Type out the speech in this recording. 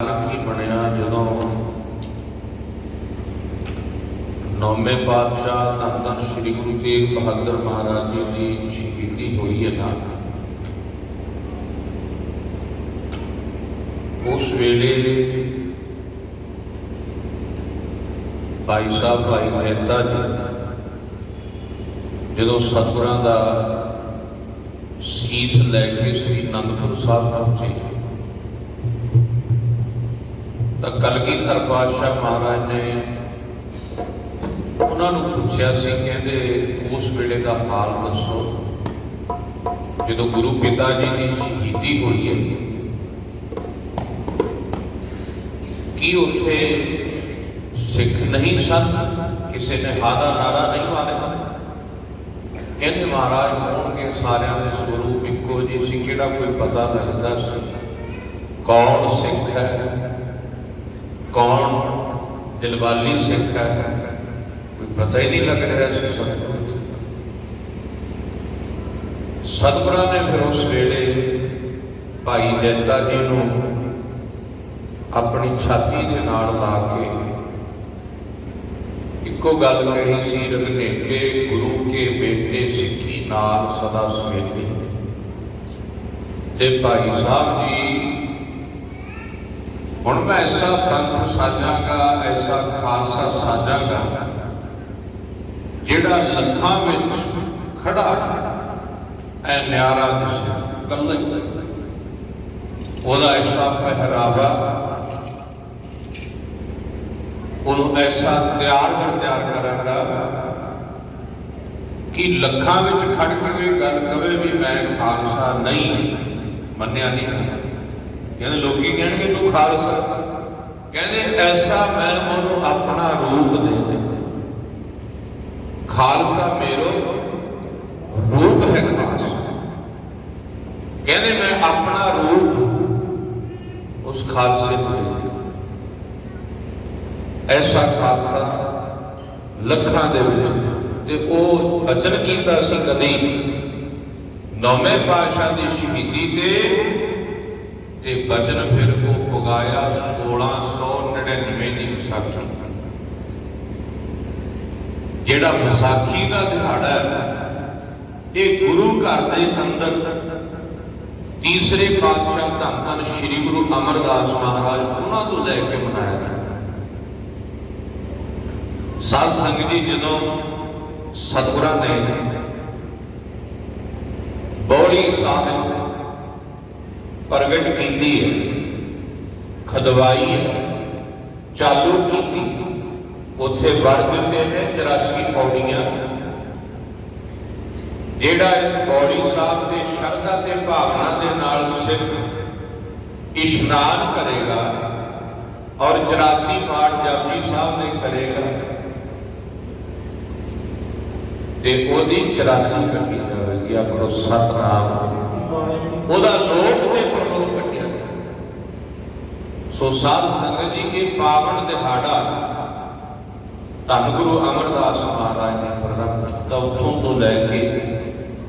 ਕੀ ਬਣਿਆ ਜਦੋਂ ਨੌਵੇਂ ਪਾਤਸ਼ਾਹ ਧੰਨ ਧੰਨ ਸ੍ਰੀ ਗੁਰੂ ਤੇਗ ਬਹਾਦਰ ਮਹਾਰਾਜ ਜੀ ਦੀ ਸ਼ਹੀਦੀ ਹੋਈ ਹੈ ਨਾ ਉਸ ਵੇਲੇ ਭਾਈ ਸਾਹਿਬ ਭਾਈ ਮਹਿਤਾ ਜੀ, ਜਦੋਂ ਸਤਿਗੁਰਾਂ ਦਾ ਸੀਸ ਲੈ ਕੇ ਸ੍ਰੀ ਅਨੰਦਪੁਰ ਸਾਹਿਬ ਪਹੁੰਚੇ ਤਾਂ ਕਲਗੀਧਰ ਪਾਤਸ਼ਾਹ ਮਹਾਰਾਜ ਨੇ ਉਹਨਾਂ ਨੂੰ ਪੁੱਛਿਆ ਸੀ, ਕਹਿੰਦੇ ਉਸ ਵੇਲੇ ਦਾ ਹਾਲ ਦੱਸੋ। ਜਦੋਂ ਗੁਰੂ ਪਿਤਾ ਜੀ ਦੀ ਸ਼ਹੀਦੀ ਹੋਈ ਹੈ, ਕੀ ਉੱਥੇ ਸਿੱਖ ਨਹੀਂ ਸਨ? ਕਿਸੇ ਨੇ ਹਾਦਾ ਨਾਰਾ ਨਹੀਂ ਮਾਰਿਆ? ਕਹਿੰਦੇ ਮਹਾਰਾਜ, ਹੋਣਗੇ ਸਾਰਿਆਂ ਦੇ ਸਰੂਪ ਇੱਕੋ ਜਿਹੇ ਸੀ, ਕਿਹੜਾ ਕੋਈ ਪਤਾ ਲੱਗਦਾ ਸੀ? ਕੌਣ ਸਿੱਖ ਹੈ? ਕੌਣ ਦਿਲਵਾਲੀ ਸਿੱਖ ਹੈ ਕੋਈ ਪਤਾ ਹੀ ਨਹੀਂ ਲੱਗ ਰਿਹਾ ਸੀ ਸਤਿਗੁਰੂ ਨੂੰ। ਸਤਿਗੁਰਾਂ ਨੇ ਫਿਰ ਉਸ ਵੇਲੇ ਭਾਈ ਜੈਤਾ ਜੀ ਨੂੰ ਆਪਣੀ ਛਾਤੀ ਦੇ ਨਾਲ ਲਾ ਕੇ ਇੱਕੋ ਗੱਲ ਕਹੀ ਸੀ, ਰਗਨੇਟੇ ਗੁਰੂ ਕੇ ਬੇਟੇ ਸਿੱਖੀ ਨਾਲ ਸਦਾ ਸਮੇਤੇ ਤੇ ਭਾਈ ਸਾਹਿਬ ਜੀ ਮੈਂ ਐਸਾ ਪੰਥ ਸਾਜਾਂਗਾ, ਐਸਾ ਖਾਲਸਾ ਸਾਜਾਂਗਾ, ਜਿਹੜਾ ਲੱਖਾਂ ਵਿੱਚ ਖੜਾ ਐ ਨਿਆਰਾ ਕੱਲਾ ਹੀ। ਉਹਦਾ ਐਸਾ ਪਹਿਰਾਵਾ, ਉਹਨੂੰ ਐਸਾ ਤਿਆਰ ਕਰ ਤਿਆਰ ਕਰਾਂਗਾ ਕਿ ਲੱਖਾਂ ਵਿੱਚ ਖੜ ਕੇ ਇਹ ਗੱਲ ਕਵੇ ਵੀ ਮੈਂ ਖਾਲਸਾ ਨਹੀਂ ਮੰਨਿਆ ਨਹੀਂ ਕਹਿੰਦੇ ਲੋਕੀ ਕਹਿਣਗੇ, ਤੂੰ ਖਾਲਸਾ ਕਹਿੰਦੇ ਐਸਾ ਮੈਂ ਉਹਨੂੰ ਆਪਣਾ ਰੂਪ ਦੇ ਦੇ। ਖਾਲਸਾ ਮੇਰੋ ਰੂਪ ਹੈ ਖਾਸ। ਕਹਿੰਦੇ ਮੈਂ ਆਪਣਾ ਰੂਪ ਉਸ ਖਾਲਸੇ ਨੂੰ ਦੇ ਦੇ ਐਸਾ ਖਾਲਸਾ ਲੱਖਾਂ ਦੇ ਵਿੱਚ ਤੇ ਉਹ ਬਚਨ ਕੀਤਾ ਸੀ ਕਦੀ ਨੌਵੇਂ ਪਾਤਸ਼ਾਹ ਦੀ ਸ਼ਹੀਦੀ ਤੇ ਤੇ ਬਚਨ ਫਿਰ ਉਹ ਪੁਗਾਇਆ 1699 ਦੀ ਵਿਸਾਖੀ। ਜਿਹੜਾ ਵਿਸਾਖੀ ਦਾ ਦਿਹਾੜਾ ਹੈ, ਇਹ ਗੁਰੂ ਘਰ ਦੇ ਅੰਦਰ ਤੀਸਰੇ ਪਾਤਸ਼ਾਹ ਧੰਨ ਧੰਨ ਸ੍ਰੀ ਗੁਰੂ ਅਮਰਦਾਸ ਮਹਾਰਾਜ ਉਹਨਾਂ ਤੋਂ ਲੈ ਕੇ ਮਨਾਇਆ ਜਾਂਦਾ ਸਾਧ ਸੰਗਤ ਜੀ, ਜਦੋਂ ਸਤਿਗੁਰਾਂ ਨੇ ਬੋਲੀ ਸਾਹਿਬ ਪ੍ਰਗਟ ਕੀਤੀ ਹੈ, ਖਦਵਾਈ ਹੈ, ਚਾਲੂ ਕੀਤੀ। ਉੱਥੇ ਵਰ ਦਿੰਦੇ ਨੇ 84 ਪੌੜੀਆਂ। ਜਿਹੜਾ ਇਸ ਬੋਲੀ ਸਾਹਿਬ ਦੇ ਸ਼ਰਧਾ ਤੇ ਭਾਵਨਾ ਦੇ ਨਾਲ ਸਿੱਖ ਇਸ਼ਨਾਨ ਕਰੇਗਾ ਔਰ 84 ਪਾਠ ਜਪਜੀ ਸਾਹਿਬ ਦੇ ਕਰੇਗਾ, ਤੇ ਉਹਦੀ 84 ਕੱਟੀ ਜਾਵੇਗੀ। ਆਖੋ, ਸਤਨਾਮ। ਸੋ ਸਾਧ ਸੰਗਤ ਜੀ, ਇਹ ਪਾਵਨ ਦਿਹਾੜਾ ਧੰਨ ਗੁਰੂ ਅਮਰਦਾਸ ਮਹਾਰਾਜ ਨੇ ਪ੍ਰਾਰੰਭ ਕੀਤਾ, ਉਥੋਂ ਤੋਂ ਲੈ ਕੇ